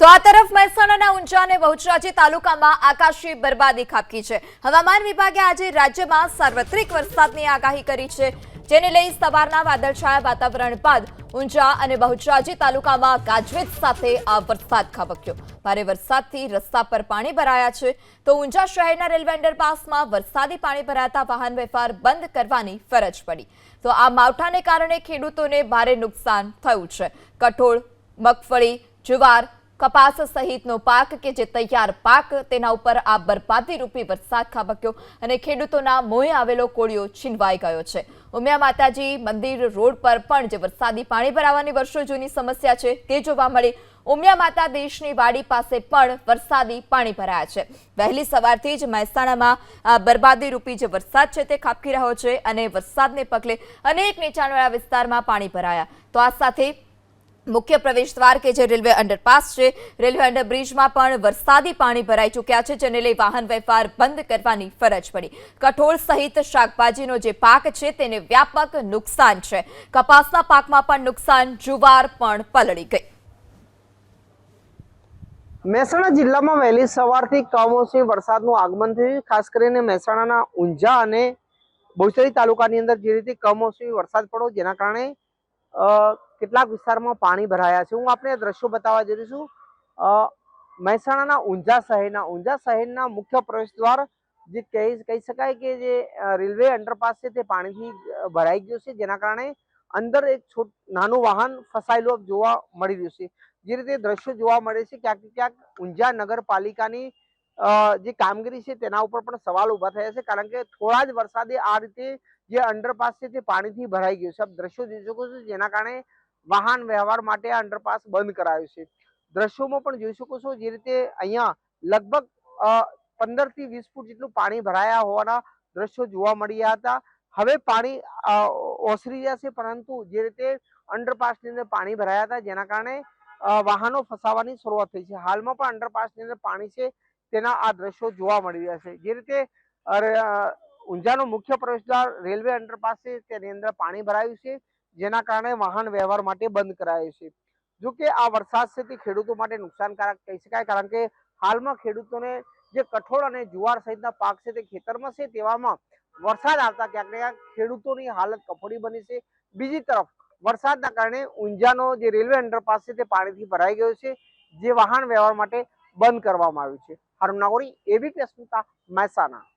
તો આ તરફ મહેસાણાના ઊંઝા અને બહુચરાજી તાલુકામાં આકાશી બરબાદી ખાબકી છે. હવામાન વિભાગે આજે રાજ્યમાં સાર્વત્રિક વરસાદની આગાહી કરી છે, જેને લઈ સવારના વાદળછાયા વાતાવરણ બાદ ઊંઝા અને બહુચરાજી તાલુકામાં ગાજવીજ સાથે આ વરસાદ ખાબક્યો. ભારે વરસાદથી રસ્તા પર પાણી ભરાયા છે, તો ઊંઝા શહેરના રેલવે અંડરપાસમાં વરસાદી પાણી ભરાતા વાહન વ્યવહાર બંધ કરવાની ફરજ પડી. તો આ માવઠાને કારણે ખેડૂતોને ભારે નુકસાન થયું છે. કઠોળ, મગફળી, જુવાર કપાસ સહિતનો પાક કે જે તૈયાર પાક તેના ઉપર આ બરબાદી રૂપી વરસાદ ખાબક્યો અને ખેડૂતોના મોંએ આવેલો કોળિયો છીનવાઈ ગયો છે. ઉમિયા માતાજી મંદિર રોડ પર પણ જે વરસાદી પાણી ભરાવાની વર્ષો જૂની સમસ્યા છે તે જોવા મળી. ઉમિયા માતા દેશની વાડી પાસે પણ વરસાદી પાણી ભરાયા છે. વહેલી સવારથી જ મહેસાણામાં બરબાદી રૂપી જે વરસાદ છે તે ખાબકી રહ્યો છે અને વરસાદને પગલે અનેક નીચાણવાળા વિસ્તારમાં પાણી ભરાયા. તો આ સાથે મુખ્ય પ્રવેશ દ્વાર કે જે રેલવે અંડરપાસ છે. રેલવે અંડરબ્રિજમાં પણ વરસાદી પાણી ભરાઈ ચૂક્યા છે, જેને લઈ વાહન વ્યવહાર બંધ કરવાની ફરજ પડી. કઠોળ સહિત શાકભાજીનો જે પાક છે, તેને વ્યાપક નુકસાન છે. કપાસના પાકમાં પણ નુકસાન જુવાર પણ પલળી ગઈ. મહેસાણા જિલ્લામાં વહેલી સવારથી કમોસમી વરસાદનું આગમન થયું. ખાસ કરીને મહેસાણાના ઊંઝા અને બોચરી તાલુકાની અંદર જે રીતે કમોસમી વરસાદ પડ્યો, જેના કારણે કેટલાક વિસ્તારમાં પાણી ભરાયા છે. હું આપણે દ્રશ્યો બતાવવા જઈ છું. મહેસાણાના ઊંઝા શહેરના ઊંઝા શહેરના મુખ્ય પ્રવેશ દ્વાર જે કહી કહી શકાય કે જે રેલવે અંડરપાસ છે તે પાણીથી ભરાઈ ગયું છે. જેના કારણે અંદર એક છોટ, નાનું વાહન ફસાયેલું જોવા મળી રહ્યું છે. જે રીતે દ્રશ્યો જોવા મળે છે, ક્યાંક ક્યાંક ઊંઝા નગરપાલિકાની જે કામગીરી છે તેના ઉપર પણ સવાલ ઊભા થયા છે. કારણ કે થોડા જ વરસાદે આ રીતે જે અંડરપાસ છે તે પાણીથી ભરાઈ ગયું છે. આપ દ્રશ્યો જોઈ શકો છો જેના કારણે વાહન વ્યવહાર માટે આ અંડરપાસ બંધ કરાયો છે. દ્રશ્યોમાં પણ જોઈ શકો છો જે રીતે અહીંયા લગભગ પંદરથી વીસ ફૂટ જેટલું પાણી ભરાયા હોવાના દ્રશ્યો જોવા મળ્યા હતા. હવે પાણી ઓસરી રહ્યા છે પરંતુ જે રીતે અંડરપાસની અંદર પાણી ભરાયા હતા જેના કારણે વાહનો ફસાવાની શરૂઆત થઈ છે. હાલમાં પણ અંડરપાસની અંદર પાણી છે તેના આ દ્રશ્યો જોવા મળી રહ્યા છે. જે રીતે ઊંઝાનો મુખ્ય પ્રવેશદ્વાર રેલવે અંડરપાસ છે. તેની અંદર પાણી ભરાયું છે. જેના કારણે વાહન વ્યવહાર માટે બંધ કરાયો છે. જો કે આ વરસાદ છે ખેડૂતો માટે નુકસાનકારક કહી શકાય, કારણ કે હાલમાં ખેડૂતોને જે કઠોળ અને જુવાર સહિતના પાક છે તે ખેતરમાં છે તેવામાં વરસાદ આવતા ક્યાંક ને ક્યાંક ખેડૂતોની હાલત કફોડી બની છે. બીજી તરફ, વરસાદના કારણે ઊંઝાનો જે રેલવે અંડરપાસ છે તે પાણીથી ભરાઈ ગયો છે, જે વાહન વ્યવહાર માટે બંધ કરવામાં આવ્યું છે. હારું નાગોરી એબીપી અસ્મિતા મહેસાણા.